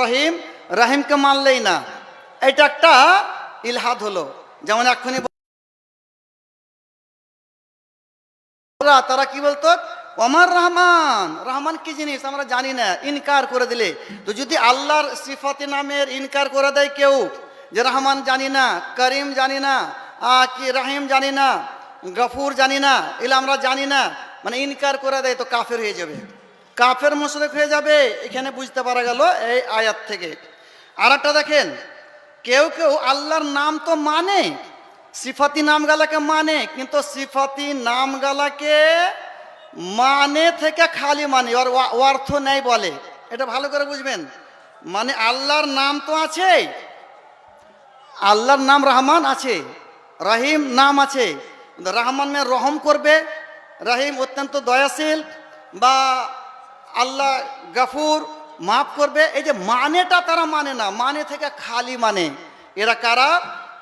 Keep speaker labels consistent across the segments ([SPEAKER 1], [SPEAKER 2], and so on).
[SPEAKER 1] রহিম, রহিমকে মানলেই না। এটা একটা ইলহাদ হলো। যেমন এক্ষুনি তারা কি বলতো? অমর রহমান রহমান কি জিনিস? আমরা জানি না, ইনকার করে দিলে। তো যদি আল্লাহর সিফাতি নামের ইনকার করে দেয় কেউ, যে রহমান জানি না, করিম জানি না কি রাহিম জানি না, গফুর জানি না, এগুলো আমরা জানি না মানে ইনকার করে দেয় তো কাফের হয়ে যাবে। কাফের মুশরিক হয়ে যাবে, এখানে বুঝতে পারা গেল এই আয়াত থেকে। আর একটা দেখেন, কেউ কেউ আল্লাহর নাম তো মানে সিফাতি নামগালাকে মানে কিন্তু সিফাতি নামগালাকে মানে থেকে খালি মানে ওর অর্থ নেই বলে। এটা ভালো করে বুঝবেন। মানে আল্লাহর নাম তো আছে, আল্লাহর নাম রহমান আছে, রহিম নাম আছে রহমান রহম করবে, রহিম অত্যন্ত দয়াশীল বা আল্লাহ গফুর মাফ করবে। এই যে মানেটা তারা মানে না মানে থেকে খালি মানে। এরা কারা?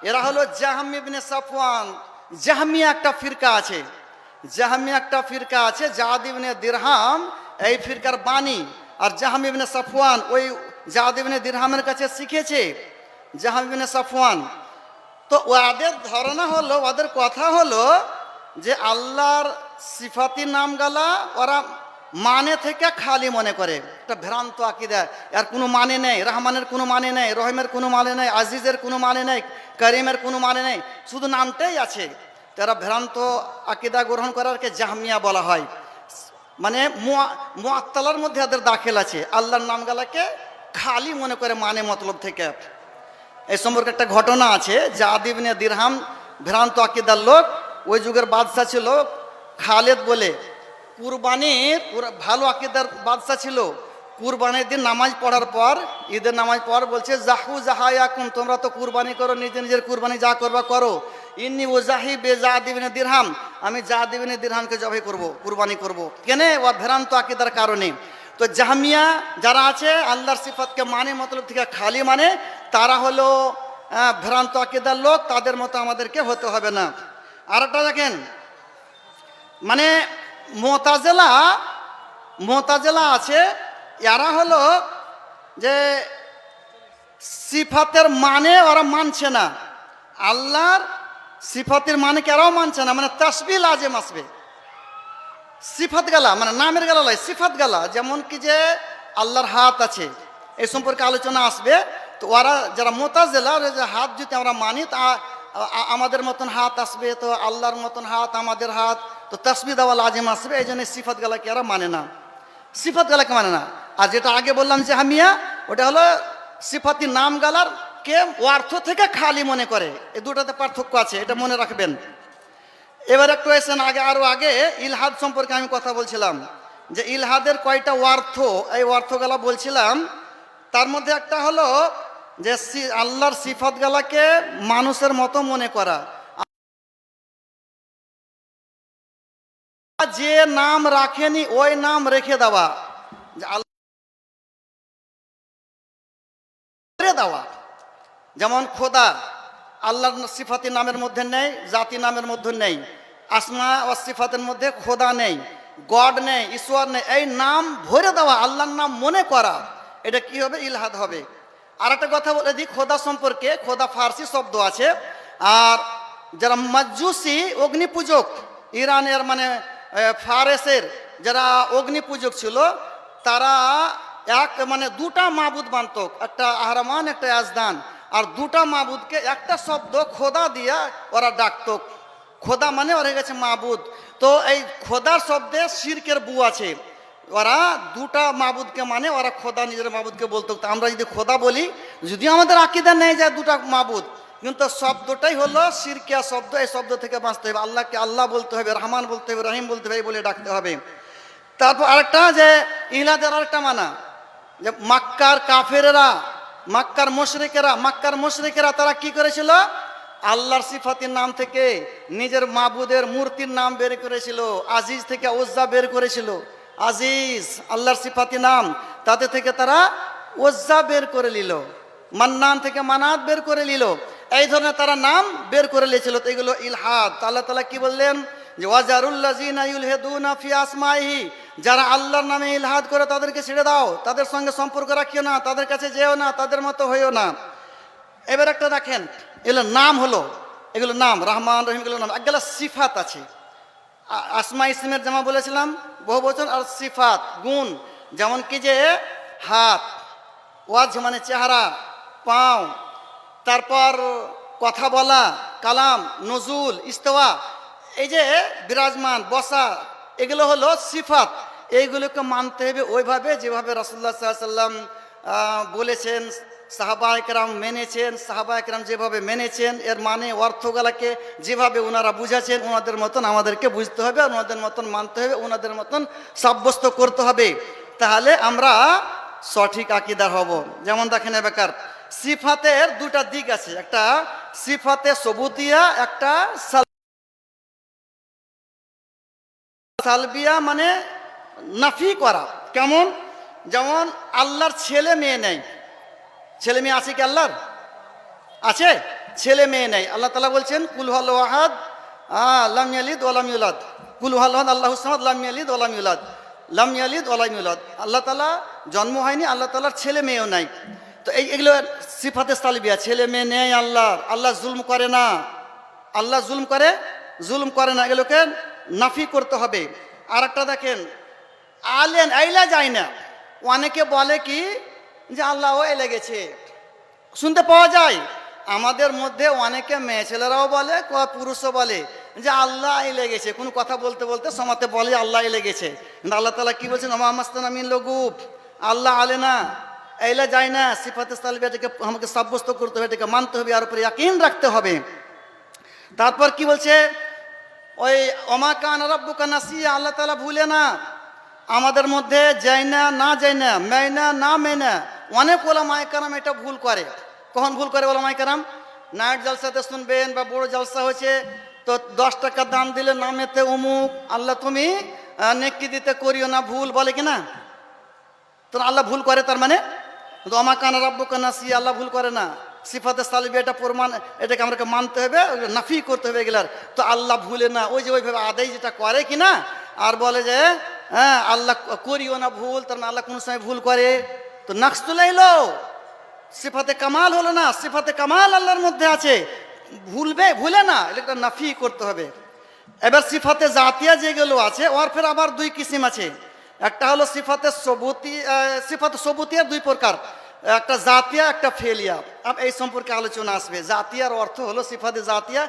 [SPEAKER 1] এরা হলো জাহাম ইবনে সাফওয়ান। জাহামিয়া একটা ফিরকা আছে। জাহামিয়া একটা ফিরকা আছে জাহাদ ইবনে দিরহাম, এই ফিরকার বাণী। আর জাহাম ইবনে সাফওয়ান ওই জাহাদ ইবনে দিরহামের কাছে শিখেছে। জাহামিবিনে সাফওয়ান। তো ওদের ধারণা হলো ওদের কথা হলো যে আল্লাহর সিফাতি নাম নামগালা ওরা মানে থেকে খালি মনে করে। একটা ভ্রান্ত আকিদা। আর কোনো মানে নেই, রহমানের কোনো মানে নেই, রহিমের কোনো মানে নেই, আজিজের কোনো মানে নেই, করিমের কোনো মানে নেই, শুধু নামটাই আছে। তারা ভ্রান্ত আকিদা গ্রহণ করারকে জাহমিয়া বলা হয়। মানে মোয়াত্তালার মধ্যে এদের দাখিল আছে। আল্লাহর নামগালাকে খালি মনে করে মানে মতলব থেকে। এই সম্পর্কে একটা ঘটনা আছে। যে আদিবনে দিরহাম ভ্রান্ত আকিদার লোক, ওই যুগের বাদশাহ ছিল খালেদ বলে। কুরবানির ভালো আকিদার বাদশাহ ছিল। কুরবানির দিন নামাজ পড়ার পর, ঈদের নামাজ পর বলছে, জাহু জাহায়াকুম, তোমরা তো কুরবানি করো, নিজে নিজের কুরবানি যা করবা করো। ইন্নি জাহি বে যা দিবিনে দিরহাম, আমি যা দিবিনে দিরহামকে জবাই করব, কুরবানি করব। কেনে? ও ভেরান্ত আকিদার কারণে। তো জাহামিয়া যারা আছে, আল্লাহর সিফাতকে মানে মতলব থেকে খালি মানে তারা হলো ভ্রান্ত আকিদার লোক, তাদের মতো আমাদেরকে হতে হবে না। আর একটা দেখেন মানে মোতাজেলা মোতাজেলা আছে এরা হলো যে সিফাতের মানে ওরা মানছে না। আল্লাহর সিফাতের মানে কি এরাও মানছে না? মানে তসবিল আজে মাসবে সিফাত গালা মানে নামের গালা নয়, সিফাত গালা। যেমন কি যে আল্লাহর হাত আছে এই সম্পর্কে আলোচনা আসবে। তো ওরা যারা মোতাজেলা হাত যদি আমরা মানি, তা আমাদের মতন হাত আসবে, তো আল্লাহর মতন হাত, আমাদের হাত, তো তসবি দেওয়া লাজিম আসবে এই জন্য সিফাত গালাকে এরা মানে না। সিফাত গালাকে মানে না। আর যেটা আগে বললাম যে হামিয়া, ওটা হলো সিফাতি নাম গালার কে অর্থ থেকে খালি মনে করে। এই দুটাতে পার্থক্য আছে, এটা মনে রাখবেন। এবার একটু এসেন আগে, আরও আগে, ইলহাদ সম্পর্কে আমি কথা বলছিলাম, যে ইলহাদের কয়টা অর্থ এই অর্থগুলা বলছিলাম, তার মধ্যে একটা হলো যে আল্লাহর সিফাতগুলাকে মানুষের মতো মনে করা। যে নাম রাখেনি, ওই নাম রেখে দেওয়া। দেওয়া। যেমন খোদা, আল্লাহর সিফাতি নামের মধ্যে নেই, জাতি নামের মধ্যে নেই, আসমা ও সিফাতের মধ্যে খোদা নেই, গড নেই, ঈশ্বর নেই, এই নাম ভরে দেওয়া, আল্লাহর নাম মনে করা, এটা কি হবে? ইলহাদ হবে। আর একটা কথা বলে দিই, খোদা সম্পর্কে, খোদা ফার্সি শব্দ আছে। আর যারা মজ্জুসি অগ্নি পূজক ইরানের মানে ফারেসের যারা অগ্নি পূজক ছিল, তারা এক মানে দুটা মাবুদ মানত একটা আহরামান, একটা আজদান। আর দুটা মাবুদকে একটা শব্দ খোদা দিয়া ওরা ডাকতো। খোদা মানে ওরা গেছে মাবুদ। তো এই খোদার শব্দে শিরকের বু আছে। ওরা দুটা মাবুদকে মানে ওরা খোদা নিজের মাবুদকে বলতো আমরা যদি খোদা বলি, যদিও আমাদের আকিদা নেই যায় দুটা মাবুদ, কিন্তু শব্দটাই হলো শিরকিয়া শব্দ, এই শব্দ থেকে বাঁচতে হবে। আল্লাহকে আল্লাহ বলতে হবে, রহমান বলতে হবে, রহিম বলতে হবে বলে ডাকতে হবে। তারপর আরেকটা যে ইলাদের আরেকটা মানা, যে মাক্কার কাফেরেরা, মাক্কার মুশরিকেরা মাক্কার মুশরিকেরা তারা কি করেছিল? আল্লাহর সিফাতির নাম থেকে নিজের মাবুদের মূর্তির নাম বের করেছিল, আজিজ থেকে ওজ্জা বের করেছিল। আজিজ, আল্লাহর সিফাতি নাম। তাতে থেকে তারা ওজ্জা বের করে নিল। মান্নান থেকে মানাত বের করে নিল। এই ধরনের তারা নাম বের করে নিয়েছিল। তো এগুলো ইলহাদ। আল্লাহ তালা কি বললেন? যে ফি আসমাইহি। যারা আল্লাহর নামে ইলহাদ করে তাদেরকে ছেড়ে দাও। তাদের সঙ্গে সম্পর্ক রাখিও না। তাদের কাছে যেও না। তাদের মতো হইও না। এবার একটা দেখেন, এগুলো নাম হলো, এগুলো নাম, রহমান রহিম এগুলো নাম। একগুলো সিফাত আছে। আসমা ইসলামের জামা বলেছিলাম বহু বচন আর সিফাত, গুণ, যেমন কি যে হাত, ওয়াজ মানে চেহারা, পাও, তারপর কথা বলা, কালাম, নজুল, ইস্তওয়া, এই যে বিরাজমান, বসা, এগুলো হলো সিফাত। এইগুলোকে মানতে হবে ওইভাবে যেভাবে রাসুল্লাহ সাল্লাম বলেছেন সাহাবা একরাম মেনেছেন সাহাবা একরাম যেভাবে মেনেছেন, এর মানে অর্থগুলাকে যেভাবে ওনারা বুঝাচ্ছেন ওনাদের মতন আমাদেরকে বুঝতে হবে ওনাদের মতন মানতে হবে ওনাদের মতন সাব্যস্ত করতে হবে। তাহলে আমরা সঠিক আকিদার হব। যেমন দেখেন বেকার সিফাতের দুটা দিক আছে। একটা সিফাতে সবুতিয়া, একটা সালবিয়া মানে নাফি করা। কেমন? যেমন আল্লাহর ছেলে মেয়ে নেই। ছেলে মেয়ে আছে কি আল্লাহর? আছে? ছেলে মেয়ে নেই। আল্লাহ তালা বলছেন, কুল হল ওয়াহাদ লাম ইয়ালিদ ওলাম ইউলাদ। কুল হল আল্লাহ হুসমাদ লাম ইয়ালিদ ওলাম ইউলাদ। লাম ওলাম ইউলাদ। আল্লাহ তালা জন্ম হয়নি, আল্লাহ তালার ছেলে মেয়েও নাই। তো এই, এগুলো সিফাতে সালবিয়া। ছেলে মেয়ে নেই আল্লাহর। আল্লাহ জুলম করে না। আল্লাহ জুলম করে জুলম করে না। এগুলোকে নাফি করতে হবে। আর একটা দেখেন, আলেন আইলা যায় না। অনেকে বলে কি যে আল্লাহ ও এলে গেছে। শুনতে পাওয়া যায়, আমাদের মধ্যে অনেকে মেয়ে ছেলেরাও বলে ক- পুরুষও বলে, যে আল্লাহ এলে গেছে। কোনো কথা বলতে বলতে সমাতে বলে আল্লাহ এলে গেছে। কিন্তু আল্লাহ তালা কি বলছেন? আমাস্তানা মিন লগুপ আল্লাহ আলে না। এলা যায় না, সিফাতে সালবে, এটাকে আমাকে সাব্যস্ত করতে হবে, এটাকে মানতে হবে, আর উপরে ইয়াকিন রাখতে হবে। তারপর কি বলছে? ওই অমা কান রব্বুকা নাসিয়া, আল্লাহ তালা ভুলে না। আমাদের মধ্যে যাই না না যাই না মেয় না না মেয় না অনেক ওলামায় কারাম এটা ভুল করে। কখন ভুল করে ওলামায় কারাম নাইট জলসাতে শুনবেন বা বড় জলসা হয়েছে, তো দশ টাকা দাম দিলে নামেতে অমুক, আল্লাহ তুমি নেকি দিতে করিও না, ভুল বলে কি না তো আল্লাহ ভুল করে তার মানে? কিন্তু অমা কানা রব্ব কানা সি আল্লাহ ভুল করে না। সিফাতে সালিবি এটা প্রমাণ, এটাকে আমাকে মানতে হবে, নাফি করতে হবে এগুলার। তো আল্লাহ ভুলে না, ওই যে ওইভাবে আদায় যেটা করে কি না আর বলে যে হ্যাঁ আল্লাহ করিও না ভুল, তার মানে আল্লাহ কোনো সময় ভুল করে। তো নাকস তুলে এলো। সিফাতে কামাল হলো না, সিফাতে কামাল আল্লাহর মধ্যে আছে। ভুলবে, ভুলে না, এটা নাফি করতে হবে। এবার সিফাতে জাতিয়া যেগুলো আছে, ওর ফের আবার দুই কিসিম আছে। একটা হলো সিফাতে সবুতি সিফাতে সবুতিয়া দুই প্রকার। একটা জাতিয়া, একটা ফেলিয়া। এই সম্পর্কে আলোচনা আসবে। জাতিয়ার অর্থ হলো সিফাতে জাতিয়া।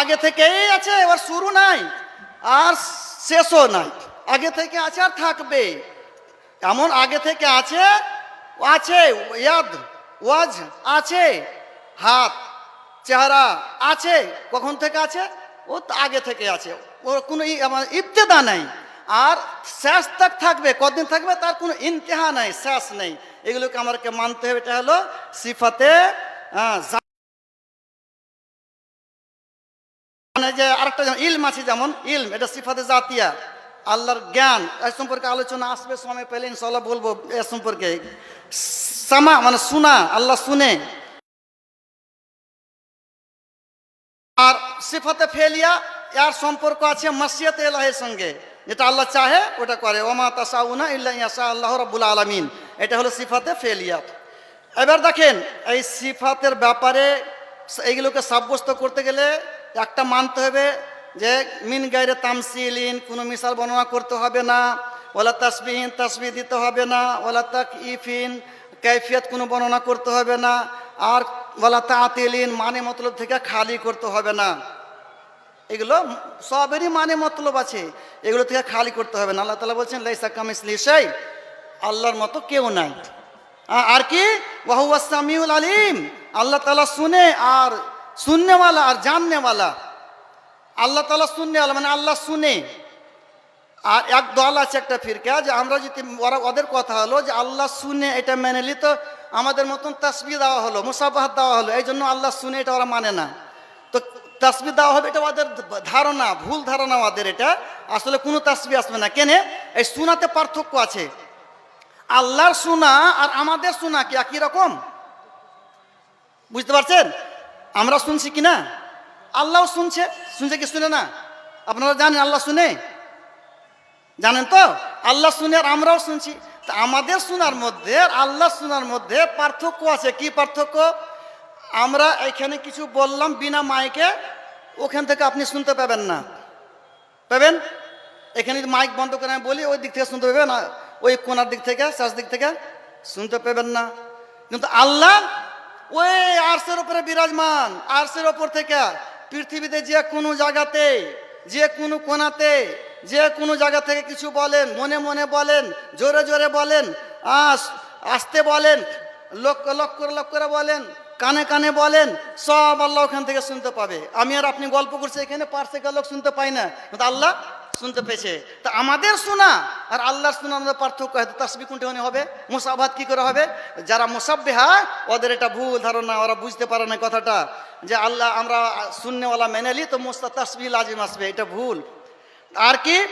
[SPEAKER 1] আগে থেকেই আছে, এবার শুরু নাই। আর শেষও নাই। আগে থেকে আছে আর থাকবে এমন আগে থেকে আছে? আছে ওয়াজ আছে, হাত, চেহারা আছে, কখন থেকে আছে? ও তো আগে থেকে আছে। ওর কোনো ইবতেদা নাই। আর শেষ তক থাকবে কদিন থাকবে? তার কোনো ইন্তেহা নাই, শেষ নেই। এগুলোকে আমাকে মানতে হবে, এটা হলো সিফাতে মানে যে আরেকটা ইলম আছে যেমন, ইলম, এটা সিফাতে জাতিয়া। আল্লাহর জ্ঞান, এ সম্পর্কে আলোচনা আসবে সময় পেলে ইনশাল্লাহ বলব, এ সম্পর্কে। সামা মানে শোনা, আল্লাহ শুনে। আর সিফাতে ফেলিয়া, এর সম্পর্ক আছে মাসিয়াতে এলাহের সঙ্গে। যেটা আল্লাহ চাহে, ওটা করে। ওমা তাসাউনা ইল্লা ইয়াসা আল্লাহ রাব্বুল আলামিন। এটা হলো সিফাতে ফেলিয়া। এবার দেখেন, এই সিফাতের ব্যাপারে এইগুলোকে সাব্যস্ত করতে গেলে একটা মানতে হবে। যে মিন গাইরে তামসিলিন, কোনো মিসাল বর্ণনা করতে হবে না। ওলা তাসবিহীন তাসবি দিতে হবে না। ওলা তাক ইফিন কৈফিয়ত কোনো বর্ণনা করতে হবে না। আর ওলা তাতিলিন মানে মতলব থেকে খালি করতে হবে না। এগুলো সবেরই মানে মতলব আছে। এগুলো থেকে খালি করতে হবে না। আল্লাহ তালা বলছেন, লাইসা কামিসলি সেই আল্লাহর মতো কেউ নাই। আর কি? ওয়াহু আসামিউল আলিম। আল্লাহ তালা শুনে আর শুননেওয়ালা আর জাননেওয়ালা। আল্লাহ তালা শুননেওয়ালা মানে আল্লাহ শুনে। আর এক দল আছে একটা ফিরকা, যে আমরা যদি, ওরা, ওদের কথা হলো যে আল্লাহ শুনে এটা মেনে নিলি তো আমাদের মতন তাসবি দেওয়া হলো মুসাফাহাত দেওয়া হলো, এই জন্য আল্লাহ শুনে এটা ওরা মানে না। তো তাসবি দেওয়া হবে এটা ওদের ধারণা, ভুল ধারণা ওদের এটা, আসলে কোনো তাসবি আসবে না। কেনে? এই শোনাতে পার্থক্য আছে। আল্লাহর শোনা আর আমাদের শোনা কি একই রকম? বুঝতে পারছেন? আমরা শুনছি কি না? আল্লাহও শুনছে? শুনছে কি শুনে না? আপনারা জানেন আল্লাহ শুনে? জানেন তো? আল্লাহ শুনে আর আমরাও শুনছি। তা আমাদের শোনার মধ্যে আল্লাহ শোনার মধ্যে পার্থক্য আছে। কি পার্থক্য? আমরা এখানে কিছু বললাম বিনা মাইকে, ওখান থেকে আপনি শুনতে পাবেন না। পাবেন? এখানে যদি মাইক বন্ধ করে আমি বলি, ওই দিক থেকে শুনতে পাবেন ওই কোনার দিক থেকে শেষ দিক থেকে শুনতে পাবেন না। কিন্তু আল্লাহ ওই আর্সের উপরে বিরাজমান আর্সের ওপর থেকে। পৃথিবীতে যে কোনো জায়গাতে, যে কোনো কোনাতে যে কোনো জায়গা থেকে কিছু বলেন, মনে মনে বলেন, জোরে জোরে বলেন, আস, আসতে বলেন, লোক লোক করে লোক করে বলেন, কানে কানে বলেন, সব আল্লাহ ওখান থেকে শুনতে পাবে। আমি আর আপনি গল্প করছি, এখানে পার্শ্বে লোক শুনতে পাই না। আল্লাহ শুনতে পেয়েছে। তা আমাদের শোনা আর আল্লাহর শোনা আমাদের পার্থক্য হয়তো তাসবি কোনটি হবে? মুসাবাদ কি করে হবে? যারা মুসাব্বেহা ওদের এটা ভুল ধারণা, ওরা বুঝতে পারে না কথাটা। যে আল্লাহ আমরা শূন্যওয়ালা মেনে নিই তো মুস্তা তাসবি লাজিম আসবে, এটা ভুল। আর কি?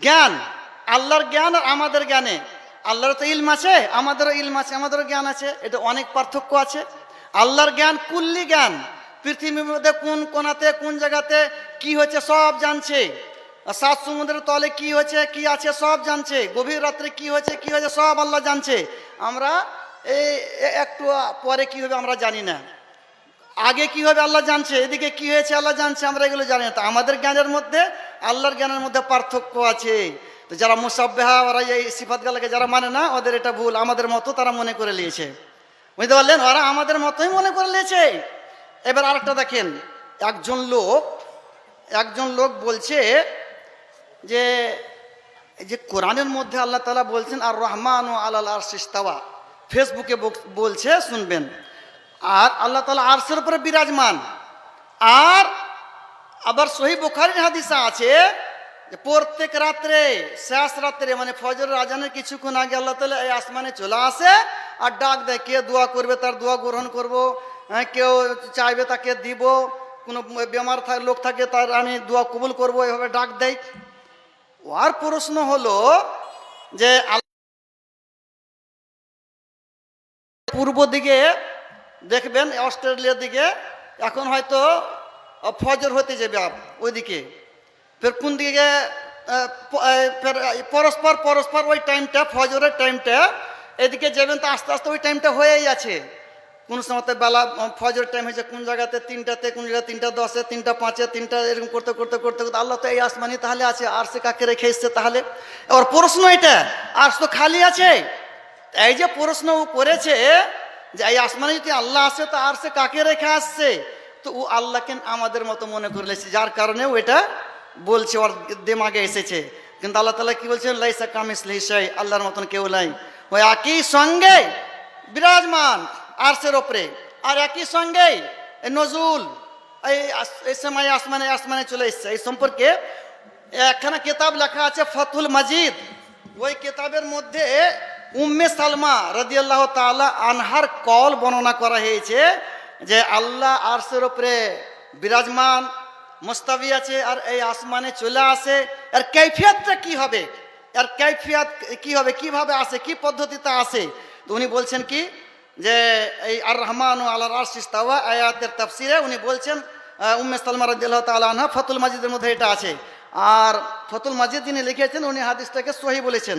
[SPEAKER 1] জ্ঞান। আল্লাহর জ্ঞান আর আমাদের জ্ঞানে। আল্লাহর তো ইলম আছে, আমাদেরও ইলম আছে, আমাদেরও জ্ঞান আছে, এটা অনেক পার্থক্য আছে। আল্লাহর জ্ঞান কুল্লি জ্ঞান। পৃথিবীর মধ্যে কোন কোনাতে, কোন জায়গাতে, কি হচ্ছে সব জানছে। সাত সমুদ্রের তলে কি হয়েছে, কি আছে সব জানছে। গভীর রাত্রে কি হয়েছে কি হয়েছে সব আল্লাহ জানছে। আমরা এই একটু পরে কি হবে আমরা জানি না। আগে কি হবে আল্লাহ জানছে, এদিকে কি হয়েছে আল্লাহ জানছে, আমরা এগুলো জানি না। আমাদের জ্ঞানের মধ্যে, আল্লাহর জ্ঞানের মধ্যে পার্থক্য আছে। তো যারা মুসাব্বেহা, ওরা এই সিফাতগুলোকে যারা মানে না, ওদের এটা ভুল, আমাদের মতো তারা মনে করে নিয়েছে। বুঝতে পারলেন? ওরা আমাদের মতোই মনে করে নিয়েছে। এবার আরেকটা দেখেন, একজন লোক একজন লোক বলছে যে এই যে কোরআনের মধ্যে আল্লাহ তালা বলছেন আর রহমান ও আল্লাহ আর সিস্তাওয়া ফেসবুকে বলছে শুনবেন আর আল্লাহ তালা আরশের উপরে বিরাজমান। আর আবার সহি বুখারির হাদিসা আছে যে প্রত্যেক রাত্রে শেষ রাত্রে মানে ফজর রাজানের কিছুক্ষণ আগে আল্লাহ তালা এই আসমানে চলে আসে আর ডাক দেয় কে দোয়া করবে তার দোয়া গ্রহণ করব হ্যাঁ, কেউ চাইবে তাকে দিব কোনো বেমার লোক থাকে তার আমি দোয়া কবুল করব এভাবে ডাক দেয়। আর প্রশ্ন হলো যে পূর্ব দিকে দেখবেন অস্ট্রেলিয়ার দিকে, এখন হয়তো ফজর হতে যাবে ওইদিকে। ফের কোন দিকে পরস্পর পরস্পর ওই টাইমটা ফজরের টাইমটা এদিকে যাবেন তো আস্তে আস্তে ওই টাইমটা হয়েই আছে। কোন সময়তে বেলা ফজর টাইম হয়েছে, কোন জায়গাতে তিনটাতে, কোন জায়গায় তিনটা দশে, তিনটা পাঁচে, তিনটা এরকম করতে করতে করতে করতে, আল্লাহ তো এই আসমানি তাহলে আছে আর সে কাকে রেখে এসছে তাহলে? এবার প্রশ্ন এটা আর তো খালি আছে। এই যে প্রশ্ন ও করেছে যে এই আসমানে যদি আল্লাহ আসে, তো আর সে কাকে রেখে আসছে? তো ও আল্লাহকে আমাদের মতো মনে করে লেছে যার কারণে ও এটা বলছে, ওর দেমাগে এসেছে। কিন্তু আল্লাহ তালা কি বলছেন? লাইসা কামিস লিসাই আল্লাহর মতন কেউ নাই। ওই একই সঙ্গে বিরাজমান। আরসের ওপরে। আর একই সঙ্গে নজরুল, এই এই সময় আসমানে আসমানে চলে এসছে। এই সম্পর্কে একখানা কেতাব লেখা আছে ফতুল মাজিদ। ওই কেতাবের মধ্যে উম্মে সালমা রাদিয়াল্লাহ তাআলা আনহার কল বর্ণনা করা হয়েছে যে, আল্লাহ আরশের ওপরে বিরাজমান মোস্তাবি আছে, আর এই আসমানে চলে আসে। আর কৈফিয়তটা কি হবে? আর কৈফিয়ত কি হবে? কীভাবে আসে? কি পদ্ধতিতে আসে? তো উনি বলছেন কি যে এই আর রহমান ও আল্লাহ আরশিস্তাওয়া আয়াতের তাফসিরে উনি বলছেন উম্মে সালমা রাদিয়াল্লাহ তাআলা আনহা ফতুল মাজিদের মধ্যে এটা আছে। আর ফতুল মাজিদ যিনি লিখেছেন, উনি হাদিসটাকে সহি বলেছেন।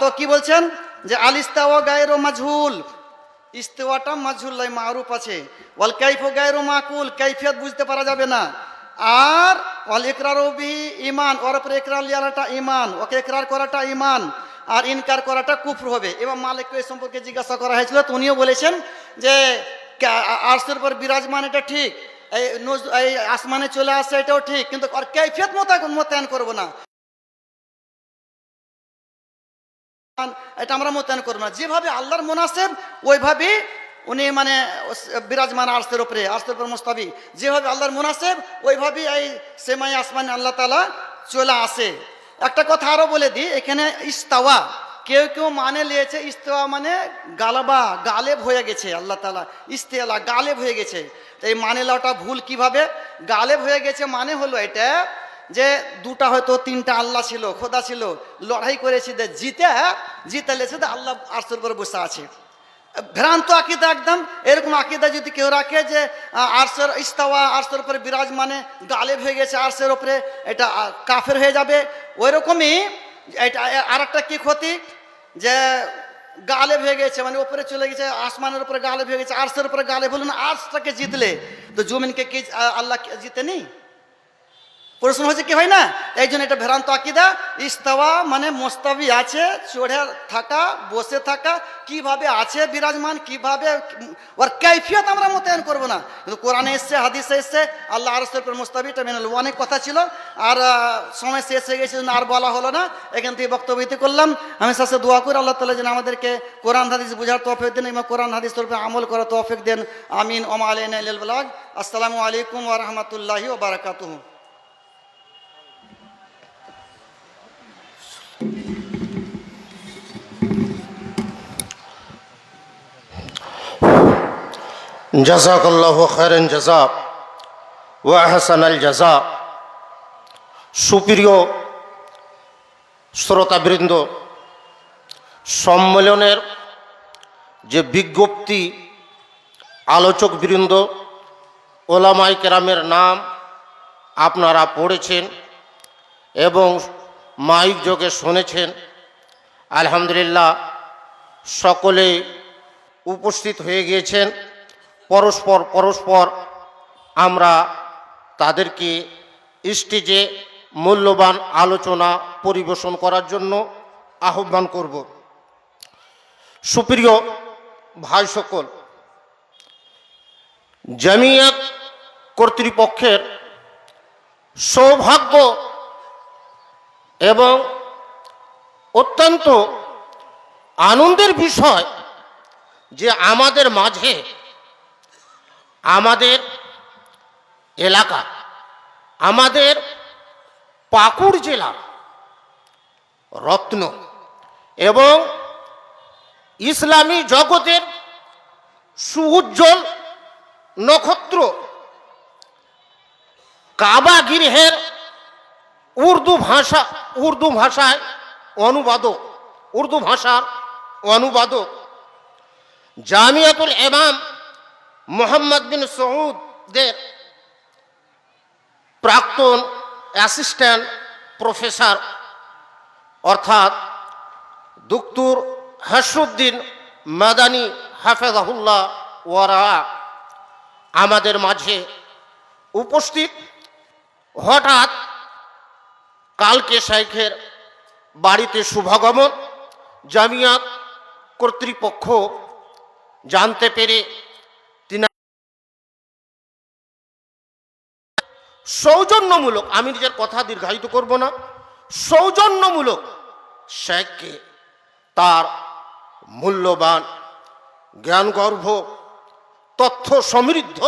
[SPEAKER 1] তো কি বলছেন? যে আলিস্তাওয়া গায়ের মাজহুল, ইস্তেওয়াটা মাজহুল লাই মারুফ আছে। ওয়াল কাইফ গায়ের মাকুল, কাইফিয়াত বুঝতে পারা যাবে না। আর ওয়াল ইকরার ইমান ওর উপরে ইকরার লিয়ালাটা ইমান ওকে ইকরার করাটা ইমান আর ইনকার করাটা কুফর হবে। এবং মালিককে এই সম্পর্কে জিজ্ঞাসা করা হয়েছিল, তো উনিও বলেছেন যে, কা- পর বিরাজমান এটা ঠিক, এই এই আসমানে চলে আসে এটাও ঠিক, কিন্তু আর কৈফিয়ত মোতায়েন মোতায়েন করব না। এটা আমরা মোতায়েন করব না। যেভাবে আল্লাহর মোনাসেব ওইভাবে উনি মানে বিরাজমান আর্সের উপরে আর্সের উপর মোস্তাবি যেভাবে আল্লাহর মোনাসেব, ওইভাবেই এই সেমাই আসমানে আল্লাহ তালা চলে আসে। একটা কথা আরও বলে দিই, এখানে ইস্তাওয়া, কেউ কেউ মানে নিয়েছে ইস্তেওয়া মানে গালাবা, গালেব হয়ে গেছে, আল্লাহ তালা ইস্তেলা গালেব হয়ে গেছে। তো এই মানে লাওটা ভুল কীভাবে? গালেব হয়ে গেছে মানে হলো এটা যে দুটা হয়তো তিনটা আল্লাহ ছিল, খোদা ছিল, লড়াই করেছে যে জিতে জিতে লেছে আল্লাহ আরশের উপরে বসে আছে। ভ্রান্ত আকিদা একদম। এরকম আকিদা যদি কেউ রাখে যে আহ, আরশের ইস্তাওয়া আরশের উপরে বিরাজমানে গালেব হয়ে গেছে আরশের উপরে এটা কাফের হয়ে যাবে। ওই রকমই এটা আর একটা কী ক্ষতি? যে গালেব হয়ে গেছে মানে উপরে চলে গেছে আসমানের উপরে গালেব হয়ে গেছে আরশের উপরে গালেব বলুন আর্সটাকে জিতলে। তো জমিনকে কি আল্লাহ জিতেনি? প্রশ্ন হচ্ছে কি হয় না? এই জন্য এটা ভেরান্ত আকিদা। ইস্তাওয়া মানে মোস্তাবি আছে, চড়ে থাকা, বসে থাকা, কীভাবে আছে বিরাজমান, কীভাবে, ওর কৈফিয়ত আমরা মোতায়েন করব না। কিন্তু কোরআনে এসছে, হাদিসে এসছে, আল্লাহ আরসের মোস্তাবি মেনে নেব। অনেক কথা ছিল। আর সময় শেষ হয়ে গেছে, আর বলা হলো না। এখান থেকে বক্তব্য করলাম। আমি শেষে দোয়া করি, আল্লাহ তালা যেন আমাদেরকে কোরআন হাদিস বোঝার তৌফিক দেন এবং কোরআন হাদিস তরফে আমল করার তৌফিক দেন। আমিন ওমা বালাগ। আসসালামু আলাইকুম ওয়া রাহমাতুল্লাহি ওয়া বারাকাতুহু
[SPEAKER 2] জাজাকাল্লাহ খায়রান জাজা ওয়া হাসানাল জাজা সুপ্রিয় শ্রোতাবৃন্দ, সম্মেলনের যে বিজ্ঞপ্তি আলোচক বৃন্দ ওলামাই কেরামের নাম আপনারা পড়েছেন এবং মাইক যোগে শুনেছেন। আলহামদুলিল্লাহ, সকলে উপস্থিত হয়ে গিয়েছেন। পরস্পর পরস্পর আমরা তাদেরকে স্টেজে মূল্যবান আলোচনা পরিবেশন করার জন্য আহ্বান করব। সুপ্রিয় ভাই সকল, জামিয়াত কর্তৃপক্ষের সৌভাগ্য এবং অত্যন্ত আনন্দের বিষয় যে আমাদের মাঝে, আমাদের এলাকা, আমাদের পাকুড় জেলার রত্ন এবং ইসলামী জগতের সুউজ্জ্বল নক্ষত্র কাবা গৃহের উর্দু ভাষা, উর্দু ভাষায় অনুবাদক, উর্দু ভাষার অনুবাদক। জামিয়াতুল ইমাম মোহাম্মদ বিন সৌদের প্রাক্তন অ্যাসিস্ট্যান্ট প্রফেসর, অর্থাৎ দুক্তুর হাসরুদ্দিন মাদানি হাফেজাহুল্লাহ ওয়ারা আমাদের মাঝে উপস্থিত। হঠাৎ কালকে শাইখের বাড়িতে শুভাগমন। জামিয়াত কর্তৃপক্ষ জানতে পেরে তিনি সৌজন্যমূলক, আমি নিজের কথা দীর্ঘায়িত করব না, সৌজন্যমূলক শেখকে তার মূল্যবান জ্ঞানগর্ভ, তথ্য সমৃদ্ধ,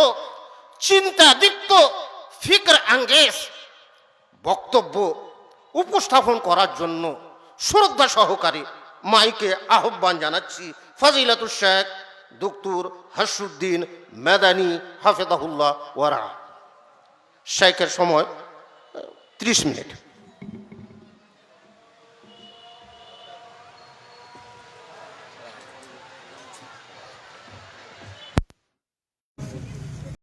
[SPEAKER 2] চিন্তাদীপ্ত ফিকর আঙ্গেস বক্তব্য উপস্থাপন করার জন্য শ্রদ্ধা সহকারে মাইকে আহ্বান জানাচ্ছি। ফাজিলাতুর শেখ, দুক্তুর হাসুদ্দিন মেদানি হাফেদাহুল্লাহ ওয়ারা। শেখের সময় ত্রিশ মিনিট।